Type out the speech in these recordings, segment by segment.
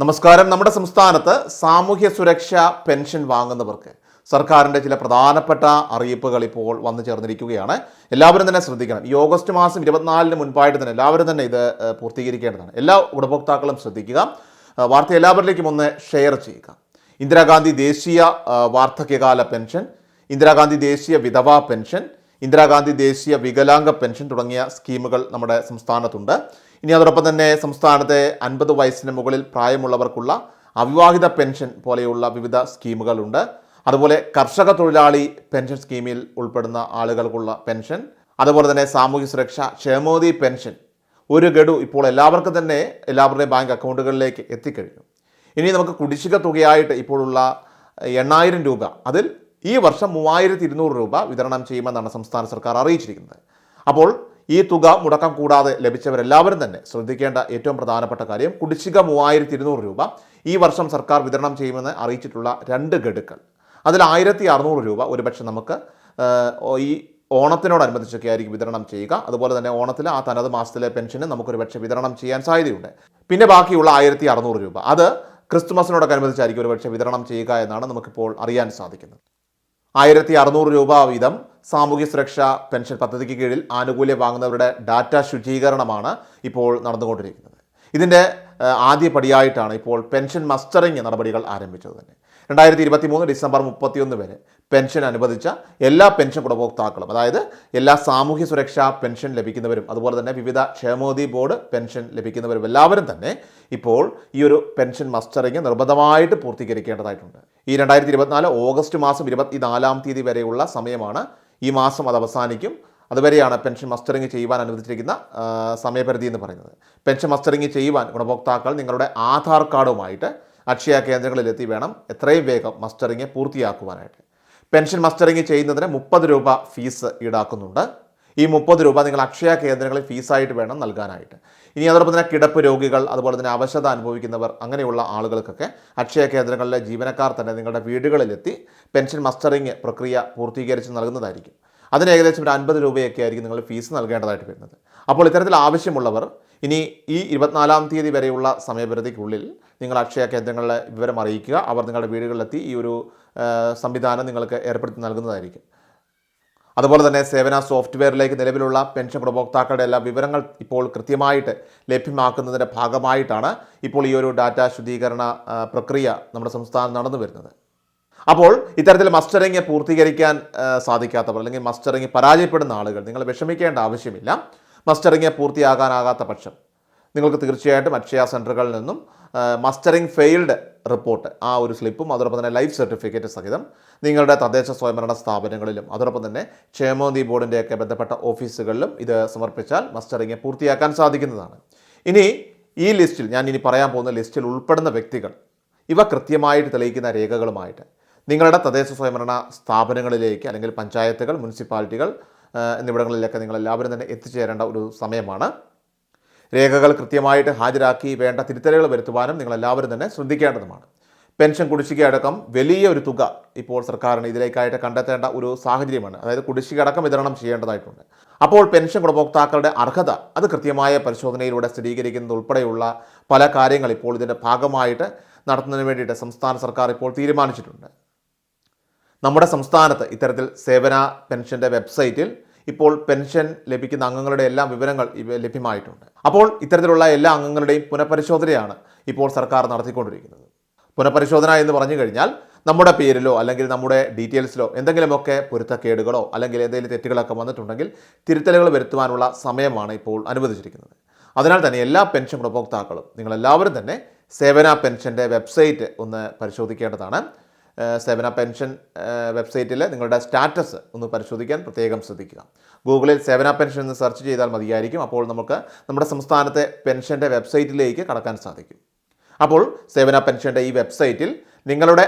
നമസ്കാരം. നമ്മുടെ സംസ്ഥാനത്ത് സാമൂഹ്യ സുരക്ഷാ പെൻഷൻ വാങ്ങുന്നവർക്ക് സർക്കാരിന്റെ ചില പ്രധാനപ്പെട്ട അറിയിപ്പുകൾ ഇപ്പോൾ വന്നു ചേർന്നിരിക്കുകയാണ്. എല്ലാവരും തന്നെ ശ്രദ്ധിക്കണം. ഈ ഓഗസ്റ്റ് മാസം ഇരുപത്തിനാലിന് മുൻപായിട്ട് തന്നെ എല്ലാവരും തന്നെ ഇത് പൂർത്തീകരിക്കേണ്ടതാണ്. എല്ലാ ഗുണഭോക്താക്കളും ശ്രദ്ധിക്കുക. വാർത്ത എല്ലാവരിലേക്കും ഒന്ന് ഷെയർ ചെയ്യുക. ഇന്ദിരാഗാന്ധി ദേശീയ വാർദ്ധക്യകാല പെൻഷൻ ഇന്ദിരാഗാന്ധി ദേശീയ വിധവാ പെൻഷൻ ഇന്ദിരാഗാന്ധി ദേശീയ വികലാംഗ പെൻഷൻ തുടങ്ങിയ സ്കീമുകൾ നമ്മുടെ സംസ്ഥാനത്തുണ്ട്. ഇനി അതോടൊപ്പം തന്നെ സംസ്ഥാനത്തെ അൻപത് വയസ്സിന് മുകളിൽ പ്രായമുള്ളവർക്കുള്ള അവിവാഹിത പെൻഷൻ പോലെയുള്ള വിവിധ സ്കീമുകളുണ്ട്. അതുപോലെ കർഷക തൊഴിലാളി പെൻഷൻ സ്കീമിൽ ഉൾപ്പെടുന്ന ആളുകൾക്കുള്ള പെൻഷൻ. അതുപോലെ തന്നെ സാമൂഹ്യ സുരക്ഷ ക്ഷേമോദി പെൻഷൻ. ഒരു ഗഡു ഇപ്പോൾ എല്ലാവർക്കും തന്നെ എല്ലാവരുടെയും ബാങ്ക് അക്കൗണ്ടുകളിലേക്ക് എത്തിക്കഴിഞ്ഞു. ഇനി നമുക്ക് കുടിശ്ശിക തുകയായിട്ട് ഇപ്പോഴുള്ള എണ്ണായിരം രൂപ അതിൽ ഈ വർഷം മൂവായിരത്തി ഇരുന്നൂറ് രൂപ വിതരണം ചെയ്യുമെന്നാണ് സംസ്ഥാന സർക്കാർ അറിയിച്ചിരിക്കുന്നത്. അപ്പോൾ ഈ തുക മുടക്കം കൂടാതെ ലഭിച്ചവരെല്ലാവരും തന്നെ ശ്രദ്ധിക്കേണ്ട ഏറ്റവും പ്രധാനപ്പെട്ട കാര്യം കുടിശ്ശിക മൂവായിരത്തി ഇരുന്നൂറ് രൂപ ഈ വർഷം സർക്കാർ വിതരണം ചെയ്യുമെന്ന് അറിയിച്ചിട്ടുള്ള രണ്ട് ഗഡുക്കൾ. അതിൽ ആയിരത്തി അറുന്നൂറ് രൂപ ഒരുപക്ഷെ നമുക്ക് ഈ ഓണത്തിനോടനുബന്ധിച്ചൊക്കെ ആയിരിക്കും വിതരണം ചെയ്യുക. അതുപോലെ തന്നെ ഓണത്തിൽ ആ തനത് മാസത്തിലെ പെൻഷന് നമുക്കൊരു പക്ഷേ വിതരണം ചെയ്യാൻ സാധ്യതയുണ്ട്. പിന്നെ ബാക്കിയുള്ള ആയിരത്തി അറുന്നൂറ് രൂപ. അത് ക്രിസ്തുമസിനോടൊക്കെ അനുബന്ധിച്ചായിരിക്കും ഒരു പക്ഷേ വിതരണം ചെയ്യുക എന്നാണ് നമുക്കിപ്പോൾ അറിയാൻ സാധിക്കുന്നത്. ആയിരത്തി അറുന്നൂറ് രൂപ വീതം സാമൂഹ്യ സുരക്ഷാ പെൻഷൻ പദ്ധതിക്ക് കീഴിൽ ആനുകൂല്യം വാങ്ങുന്നവരുടെ ഡാറ്റ ശുചീകരണമാണ് ഇപ്പോൾ നടന്നുകൊണ്ടിരിക്കുന്നത്. ഇതിന്റെ ആദ്യ പടിയായിട്ടാണ് ഇപ്പോൾ പെൻഷൻ മസ്റ്ററിംഗ് നടപടികൾ ആരംഭിച്ചത് തന്നെ. രണ്ടായിരത്തി ഇരുപത്തി മൂന്ന് ഡിസംബർ മുപ്പത്തിയൊന്ന് വരെ പെൻഷൻ അനുവദിച്ച എല്ലാ പെൻഷൻ ഗുണഭോക്താക്കളും അതായത് എല്ലാ സാമൂഹ്യ സുരക്ഷാ പെൻഷൻ ലഭിക്കുന്നവരും അതുപോലെ തന്നെ വിവിധ ക്ഷേമോദി ബോർഡ് പെൻഷൻ ലഭിക്കുന്നവരും എല്ലാവരും തന്നെ ഇപ്പോൾ ഈ ഒരു പെൻഷൻ മസ്റ്ററിംഗ് നിർബന്ധമായിട്ട് പൂർത്തീകരിക്കേണ്ടതായിട്ടുണ്ട്. ഈ രണ്ടായിരത്തി ഇരുപത്തിനാല് ഓഗസ്റ്റ് മാസം ഇരുപത്തിനാലാം തീയതി വരെയുള്ള സമയമാണ് ഈ മാസം അത് അവസാനിക്കും. അതുവരെയാണ് പെൻഷൻ മസ്റ്ററിംഗ് ചെയ്യുവാൻ അനുവദിച്ചിരിക്കുന്ന സമയപരിധി എന്ന് പറയുന്നത്. പെൻഷൻ മസ്റ്ററിംഗ് ചെയ്യുവാൻ ഗുണഭോക്താക്കൾ നിങ്ങളുടെ ആധാർ കാർഡുമായിട്ട് അക്ഷയ കേന്ദ്രങ്ങളിലെത്തി വേണം എത്രയും വേഗം മസ്റ്ററിംഗ് പൂർത്തിയാക്കുവാനായിട്ട്. പെൻഷൻ മസ്റ്ററിംഗ് ചെയ്യുന്നതിന് മുപ്പത് രൂപ ഫീസ് ഈടാക്കുന്നുണ്ട്. ഈ മുപ്പത് രൂപ നിങ്ങൾ അക്ഷയ കേന്ദ്രങ്ങളിൽ ഫീസായിട്ട് വേണം നൽകാനായിട്ട്. ഇനി അതോടൊപ്പം തന്നെ കിടപ്പ് രോഗികൾ അതുപോലെ തന്നെ അവശത അനുഭവിക്കുന്നവർ അങ്ങനെയുള്ള ആളുകൾക്കൊക്കെ അക്ഷയ കേന്ദ്രങ്ങളിലെ ജീവനക്കാർ തന്നെ നിങ്ങളുടെ വീടുകളിലെത്തി പെൻഷൻ മസ്റ്ററിംഗ് പ്രക്രിയ പൂർത്തീകരിച്ച് നൽകുന്നതായിരിക്കും. അതിന് ഏകദേശം ഒരു അൻപത് രൂപയൊക്കെ ആയിരിക്കും നിങ്ങൾ ഫീസ് നൽകേണ്ടതായിട്ട് വരുന്നത്. അപ്പോൾ ഇത്തരത്തിൽ ആവശ്യമുള്ളവർ ഇനി ഈ ഇരുപത്തിനാലാം തീയതി വരെയുള്ള സമയപരിധിക്കുള്ളിൽ നിങ്ങൾ അക്ഷയ കേന്ദ്രങ്ങളിലെ വിവരം അറിയിക്കുക. അവർ നിങ്ങളുടെ വീടുകളിലെത്തി ഈ ഒരു സംവിധാനം നിങ്ങൾക്ക് ഏർപ്പെടുത്തി നൽകുന്നതായിരിക്കും. അതുപോലെ തന്നെ സേവന സോഫ്റ്റ്വെയറിലേക്ക് നിലവിലുള്ള പെൻഷൻ ഉപഭോക്താക്കളുടെ എല്ലാ വിവരങ്ങൾ ഇപ്പോൾ കൃത്യമായിട്ട് ലഭ്യമാക്കുന്നതിന്റെ ഭാഗമായിട്ടാണ് ഇപ്പോൾ ഈ ഒരു ഡാറ്റ ശുദ്ധീകരണ പ്രക്രിയ നമ്മുടെ സംസ്ഥാനം നടന്നു വരുന്നത്. അപ്പോൾ ഇത്തരത്തിൽ മസ്റ്ററിങ് പൂർത്തീകരിക്കാൻ സാധിക്കാത്തവർ അല്ലെങ്കിൽ മസ്റ്ററിങ് പരാജയപ്പെടുന്ന ആളുകൾ നിങ്ങൾ വിഷമിക്കേണ്ട ആവശ്യമില്ല. മസ്റ്ററിങ് പൂർത്തിയാകാനാകാത്ത പക്ഷം നിങ്ങൾക്ക് തീർച്ചയായിട്ടും അക്ഷയ സെന്ററുകളിൽ നിന്നും ആ, മസ്റ്ററിങ് ഫെയിൽഡ് റിപ്പോർട്ട് ആ ഒരു സ്ലിപ്പും അതോടൊപ്പം തന്നെ ലൈഫ് സർട്ടിഫിക്കറ്റ് സഹിതം നിങ്ങളുടെ തദ്ദേശ സ്വയംഭരണ സ്ഥാപനങ്ങളിലും അതോടൊപ്പം തന്നെ ക്ഷേമോദി ബോർഡിന്റെയൊക്കെ ബന്ധപ്പെട്ട ഓഫീസുകളിലും ഇത് സമർപ്പിച്ചാൽ മസ്റ്ററിങ് പൂർത്തിയാക്കാൻ സാധിക്കുന്നതാണ്. ഇനി ഈ ലിസ്റ്റിൽ ഞാൻ ഇനി പറയാൻ പോകുന്ന ലിസ്റ്റിൽ ഉൾപ്പെടുന്ന വ്യക്തികൾ ഇവ കൃത്യമായിട്ട് തെളിയിക്കുന്ന രേഖകളുമായിട്ട് നിങ്ങളുടെ തദ്ദേശ സ്വയംഭരണ സ്ഥാപനങ്ങളിലേക്ക് അല്ലെങ്കിൽ പഞ്ചായത്തുകൾ മുനിസിപ്പാലിറ്റികൾ എന്നിവിടങ്ങളിലൊക്കെ നിങ്ങളെല്ലാവരും തന്നെ എത്തിച്ചേരേണ്ട ഒരു സമയമാണ്. രേഖകൾ കൃത്യമായിട്ട് ഹാജരാക്കി വേണ്ട തിരുത്തലുകൾ വരുത്തുവാനും നിങ്ങൾ എല്ലാവരും തന്നെ ശ്രദ്ധിക്കേണ്ടതുമാണ്. പെൻഷൻ കുടിശ്ശിക അടക്കം വലിയ ഒരു തുക ഇപ്പോൾ സർക്കാരിന് ഇതിലേക്കായിട്ട് കണ്ടെത്തേണ്ട ഒരു സാഹചര്യമാണ്. അതായത് കുടിശ്ശിക അടക്കം വിതരണം ചെയ്യേണ്ടതായിട്ടുണ്ട്. അപ്പോൾ പെൻഷൻ ഗുണഭോക്താക്കളുടെ അർഹത അത് കൃത്യമായ പരിശോധനയിലൂടെ സ്ഥിരീകരിക്കുന്നത് ഉൾപ്പെടെയുള്ള പല കാര്യങ്ങൾ ഇപ്പോൾ ഇതിന്റെ ഭാഗമായിട്ട് നടത്തുന്നതിന് വേണ്ടിയിട്ട് സംസ്ഥാന സർക്കാർ ഇപ്പോൾ തീരുമാനിച്ചിട്ടുണ്ട്. നമ്മുടെ സംസ്ഥാനത്ത് ഇത്തരത്തിൽ സേവന പെൻഷന്റെ വെബ്സൈറ്റിൽ ഇപ്പോൾ പെൻഷൻ ലഭിക്കുന്ന അംഗങ്ങളുടെ എല്ലാ വിവരങ്ങൾ ലഭ്യമായിട്ടുണ്ട്. അപ്പോൾ ഇത്തരത്തിലുള്ള എല്ലാ അംഗങ്ങളുടെയും പുനഃപരിശോധനയാണ് ഇപ്പോൾ സർക്കാർ നടത്തിക്കൊണ്ടിരിക്കുന്നത്. പുനഃപരിശോധന എന്ന് പറഞ്ഞു കഴിഞ്ഞാൽ നമ്മുടെ പേരിലോ അല്ലെങ്കിൽ നമ്മുടെ ഡീറ്റെയിൽസിലോ എന്തെങ്കിലുമൊക്കെ പൊരുത്തക്കേടുകളോ അല്ലെങ്കിൽ എന്തെങ്കിലും തെറ്റുകളൊക്കെ വന്നിട്ടുണ്ടെങ്കിൽ തിരുത്തലുകൾ വരുത്തുവാനുള്ള സമയമാണ് ഇപ്പോൾ അനുവദിച്ചിരിക്കുന്നത്. അതിനാൽ തന്നെ എല്ലാ പെൻഷൻ ഗുണഭോക്താക്കളും നിങ്ങളെല്ലാവരും തന്നെ സേവന പെൻഷന്റെ വെബ്സൈറ്റ് ഒന്ന് പരിശോധിക്കേണ്ടതാണ്. സേവന പെൻഷൻ വെബ്സൈറ്റിൽ നിങ്ങളുടെ സ്റ്റാറ്റസ് ഒന്ന് പരിശോധിക്കാൻ പ്രത്യേകം ശ്രദ്ധിക്കുക. ഗൂഗിളിൽ സേവന പെൻഷൻ എന്ന് സെർച്ച് ചെയ്താൽ മതിയായിരിക്കും. അപ്പോൾ നമുക്ക് നമ്മുടെ സംസ്ഥാനത്തെ പെൻഷന്റെ വെബ്സൈറ്റിലേക്ക് കടക്കാൻ സാധിക്കും. അപ്പോൾ സേവന പെൻഷന്റെ ഈ വെബ്സൈറ്റിൽ നിങ്ങളുടെ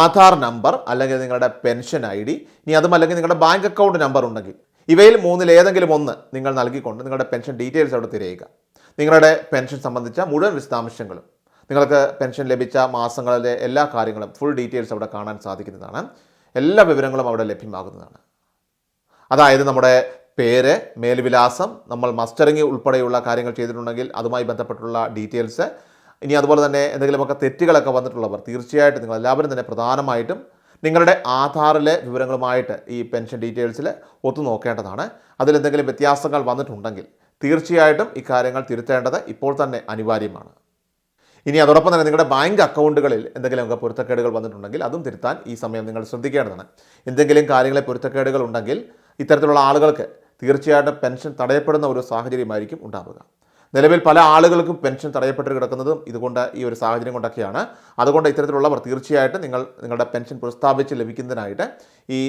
ആധാർ നമ്പർ അല്ലെങ്കിൽ നിങ്ങളുടെ പെൻഷൻ ഐ ഡി ഇനി അതും അല്ലെങ്കിൽ നിങ്ങളുടെ ബാങ്ക് അക്കൗണ്ട് നമ്പർ ഉണ്ടെങ്കിൽ ഇവയിൽ മൂന്നിൽ ഏതെങ്കിലും ഒന്ന് നിങ്ങൾ നൽകിക്കൊണ്ട് നിങ്ങളുടെ പെൻഷൻ ഡീറ്റെയിൽസ് അവിടെ തിരയുക. നിങ്ങളുടെ പെൻഷൻ സംബന്ധിച്ച മുഴുവൻ വിശദാംശങ്ങളും നിങ്ങൾക്ക് പെൻഷൻ ലഭിച്ച മാസങ്ങളിലെ എല്ലാ കാര്യങ്ങളും ഫുൾ ഡീറ്റെയിൽസ് അവിടെ കാണാൻ സാധിക്കുന്നതാണ്. എല്ലാ വിവരങ്ങളും അവിടെ ലഭ്യമാകുന്നതാണ്. അതായത് നമ്മുടെ പേര് മേൽവിലാസം നമ്മൾ മസ്റ്ററിങ് ഉൾപ്പെടെയുള്ള കാര്യങ്ങൾ ചെയ്തിട്ടുണ്ടെങ്കിൽ അതുമായി ബന്ധപ്പെട്ടുള്ള ഡീറ്റെയിൽസ് ഇനി അതുപോലെ തന്നെ എന്തെങ്കിലുമൊക്കെ തെറ്റുകളൊക്കെ വന്നിട്ടുള്ളവർ തീർച്ചയായിട്ടും നിങ്ങൾ എല്ലാവരും തന്നെ പ്രധാനമായിട്ടും നിങ്ങളുടെ ആധാറിലെ വിവരങ്ങളുമായിട്ട് ഈ പെൻഷൻ ഡീറ്റെയിൽസിൽ ഒത്തു നോക്കേണ്ടതാണ്. അതിലെന്തെങ്കിലും വ്യത്യാസങ്ങൾ വന്നിട്ടുണ്ടെങ്കിൽ തീർച്ചയായിട്ടും ഇക്കാര്യങ്ങൾ തിരുത്തേണ്ടത് ഇപ്പോൾ തന്നെ അനിവാര്യമാണ്. ഇനി അതോടൊപ്പം തന്നെ നിങ്ങളുടെ ബാങ്ക് അക്കൗണ്ടുകളിൽ എന്തെങ്കിലുമൊക്കെ പൊരുത്തക്കേടുകൾ വന്നിട്ടുണ്ടെങ്കിൽ അതും തിരുത്താൻ ഈ സമയം നിങ്ങൾ ശ്രദ്ധിക്കേണ്ടതാണ്. എന്തെങ്കിലും കാര്യങ്ങളെ പൊരുത്തക്കേടുകൾ ഉണ്ടെങ്കിൽ ഇത്തരത്തിലുള്ള ആളുകൾക്ക് തീർച്ചയായിട്ടും പെൻഷൻ തടയപ്പെടുന്ന ഒരു സാഹചര്യമായിരിക്കും ഉണ്ടാവുക. നിലവിൽ പല ആളുകൾക്കും പെൻഷൻ തടയപ്പെട്ട് കിടക്കുന്നതും ഇതുകൊണ്ട് ഈ ഒരു സാഹചര്യം കൊണ്ടൊക്കെയാണ്. അതുകൊണ്ട് ഇത്തരത്തിലുള്ളവർ തീർച്ചയായിട്ടും നിങ്ങൾ നിങ്ങളുടെ പെൻഷൻ പ്രസ്താവിച്ച് ലഭിക്കുന്നതിനായിട്ട് ഈ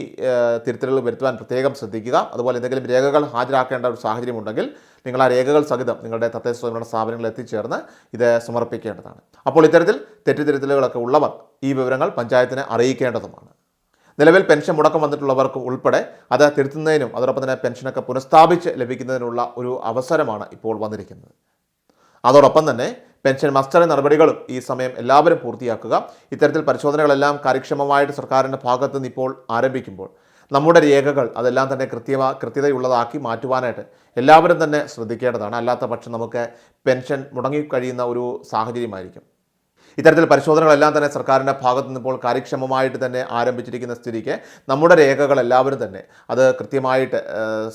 തിരുത്തലുകൾ വരുത്തുവാൻ പ്രത്യേകം ശ്രദ്ധിക്കുക. അതുപോലെ എന്തെങ്കിലും രേഖകൾ ഹാജരാക്കേണ്ട ഒരു സാഹചര്യം ഉണ്ടെങ്കിൽ നിങ്ങൾ ആ രേഖകൾ സഹിതം നിങ്ങളുടെ തദ്ദേശ സ്വയംഭരണ സ്ഥാപനങ്ങളിൽ എത്തിച്ചേർന്ന് ഇത് സമർപ്പിക്കേണ്ടതാണ്. അപ്പോൾ ഇത്തരത്തിൽ തെറ്റിദ്ധരുത്തലുകളൊക്കെ ഉള്ളവർ ഈ വിവരങ്ങൾ പഞ്ചായത്തിനെ അറിയിക്കേണ്ടതുമാണ്. നിലവിൽ പെൻഷൻ മുടക്കം വന്നിട്ടുള്ളവർക്ക് ഉൾപ്പെടെ അത് തിരുത്തുന്നതിനും അതോടൊപ്പം തന്നെ പെൻഷനൊക്കെ പുനഃസ്ഥാപിച്ച് ലഭിക്കുന്നതിനുള്ള ഒരു അവസരമാണ് ഇപ്പോൾ വന്നിരിക്കുന്നത്. അതോടൊപ്പം തന്നെ പെൻഷൻ മസ്റ്റർ നടപടികളും ഈ സമയം എല്ലാവരും പൂർത്തിയാക്കുക. ഇത്തരത്തിൽ പരിശോധനകളെല്ലാം കാര്യക്ഷമമായിട്ട് സർക്കാരിന്റെ ഭാഗത്ത് നിന്ന് ഇപ്പോൾ ആരംഭിക്കുമ്പോൾ നമ്മുടെ രേഖകൾ അതെല്ലാം തന്നെ കൃത്യമാ കൃത്യതയുള്ളതാക്കി മാറ്റുവാനായിട്ട് എല്ലാവരും തന്നെ ശ്രദ്ധിക്കേണ്ടതാണ്. അല്ലാത്ത പക്ഷം നമുക്ക് പെൻഷൻ മുടങ്ങിക്കഴിയുന്ന ഒരു സാഹചര്യമായിരിക്കും. ഇത്തരത്തിൽ പരിശോധനകളെല്ലാം തന്നെ സർക്കാരിന്റെ ഭാഗത്തു നിന്നിപ്പോൾ കാര്യക്ഷമമായിട്ട് തന്നെ ആരംഭിച്ചിരിക്കുന്ന സ്ഥിതിക്ക് നമ്മുടെ രേഖകൾ എല്ലാവരും തന്നെ അത് കൃത്യമായിട്ട്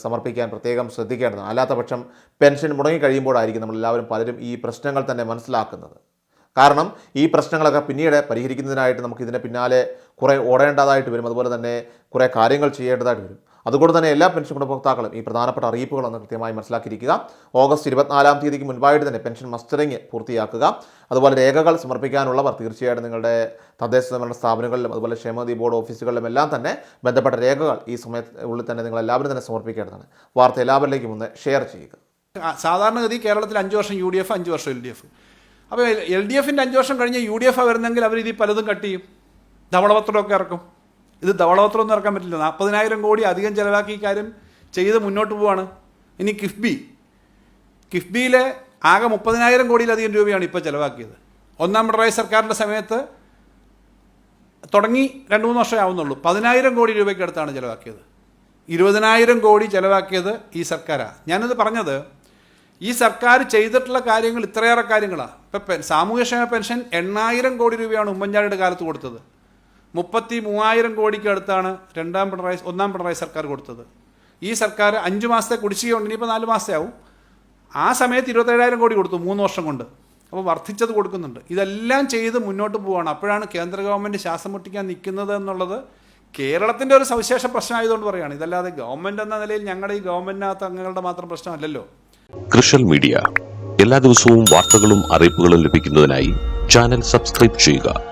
സമർപ്പിക്കാൻ പ്രത്യേകം ശ്രദ്ധിക്കേണ്ടത് അല്ലാത്ത പക്ഷം പെൻഷൻ മുടങ്ങി കഴിയുമ്പോഴായിരിക്കും നമ്മളെല്ലാവരും പലരും ഈ പ്രശ്നങ്ങൾ തന്നെ മനസ്സിലാക്കുന്നത്. കാരണം ഈ പ്രശ്നങ്ങളൊക്കെ പിന്നീട് പരിഹരിക്കുന്നതിനായിട്ട് നമുക്ക് ഇതിന്റെ പിന്നാലെ കുറേ ഓടേണ്ടതായിട്ട് വരും. അതുപോലെ തന്നെ കുറേ കാര്യങ്ങൾ ചെയ്യേണ്ടതായിട്ട് വരും. അതുകൊണ്ട് തന്നെ എല്ലാ പെൻഷൻ ഗുണഭോക്താക്കളും ഈ പ്രധാനപ്പെട്ട അറിയിപ്പുകളൊന്ന് കൃത്യമായി മനസ്സിലാക്കിയിരിക്കുക. ഓഗസ്റ്റ് ഇരുപത്തിനാലാം തീയതിക്ക് മുൻപായിട്ട് തന്നെ പെൻഷൻ മസ്റ്ററിങ് പൂർത്തിയാക്കുക. അതുപോലെ രേഖകൾ സമർപ്പിക്കാനുള്ളവർ തീർച്ചയായിട്ടും നിങ്ങളുടെ തദ്ദേശ സ്വയംഭരണ സ്ഥാപനങ്ങളിലും അതുപോലെ ക്ഷേമനിധി ബോർഡ് ഓഫീസുകളിലും എല്ലാം തന്നെ ബന്ധപ്പെട്ട രേഖകൾ ഈ സമയത്തിനുള്ളിൽ തന്നെ നിങ്ങൾ എല്ലാവരും തന്നെ സമർപ്പിക്കേണ്ടതാണ്. വാർത്ത എല്ലാവരിലേക്കും ഒന്ന് ഷെയർ ചെയ്യുക. സാധാരണഗതി കേരളത്തിൽ അഞ്ച് വർഷം യു ഡി എഫ് അഞ്ച് വർഷം എൽ ഡി എഫ്. അപ്പോൾ എൽ ഡി എഫിന്റെ അഞ്ച് വർഷം കഴിഞ്ഞ് യു ഡി എഫ് വരുന്നെങ്കിൽ അവർ ഇതിൽ പലതും കട്ട് ചെയ്യും. ധവളപത്രമൊക്കെ ഇറക്കും. ഇത് ധവളോത്രമൊന്നും ഇറക്കാൻ പറ്റില്ല. നാൽപ്പതിനായിരം കോടി അധികം ചിലവാക്കി കാര്യം ചെയ്ത് മുന്നോട്ട് പോവാണ്. ഇനി കിഫ്ബി. കിഫ്ബിയിലെ ആകെ മുപ്പതിനായിരം കോടിയിലധികം രൂപയാണ് ഇപ്പോൾ ചിലവാക്കിയത്. ഒന്നാം പിണറായി സർക്കാരിന്റെ സമയത്ത് തുടങ്ങി രണ്ട് മൂന്ന് വർഷമേ ആവുന്നുള്ളൂ. പതിനായിരം കോടി രൂപയ്ക്ക് അടുത്താണ് ചിലവാക്കിയത്. ഇരുപതിനായിരം കോടി ചിലവാക്കിയത് ഈ സർക്കാരാണ് ഞാനിത് പറഞ്ഞത് ഈ സർക്കാർ ചെയ്തിട്ടുള്ള കാര്യങ്ങൾ ഇത്രയേറെ കാര്യങ്ങളാണ് ഇപ്പം സാമൂഹ്യക്ഷേമ പെൻഷൻ എണ്ണായിരം കോടി രൂപയാണ് ഉമ്മൻചാണ്ടിയുടെ കാലത്ത് കൊടുത്തത്. മുപ്പത്തി മൂവായിരം കോടിക്ക് അടുത്താണ് രണ്ടാം പിണറായി ഒന്നാം പിണറായി സർക്കാർ കൊടുത്തത്. ഈ സർക്കാർ അഞ്ച് മാസത്തെ കുടിശ്ശികയുണ്ട് ഇനിയിപ്പോൾ നാല് മാസത്തെ ആവും. ആ സമയത്ത് ഇരുപത്തേഴായിരം കോടി കൊടുത്തു മൂന്ന് വർഷം കൊണ്ട്. അപ്പോൾ വർദ്ധിച്ചത് കൊടുക്കുന്നുണ്ട്. ഇതെല്ലാം ചെയ്ത് മുന്നോട്ട് പോവുകയാണ് അപ്പോഴാണ് കേന്ദ്ര ഗവൺമെന്റ് ശ്വാസം മുട്ടിക്കാൻ നിൽക്കുന്നത് എന്നുള്ളത് കേരളത്തിന്റെ ഒരു സവിശേഷ പ്രശ്നമായതുകൊണ്ട് പറയുകയാണ് ഇതല്ലാതെ ഗവൺമെന്റ് എന്ന നിലയിൽ ഞങ്ങളുടെ ഈ ഗവൺമെന്റിനകത്ത് അംഗങ്ങളുടെ മാത്രം പ്രശ്നമല്ലല്ലോ. കൃഷൽ മീഡിയ. എല്ലാ ദിവസവും വാർത്തകളും അറിയിപ്പുകളും ലഭിക്കുന്നതിനായി ചാനൽ സബ്സ്ക്രൈബ് ചെയ്യുക.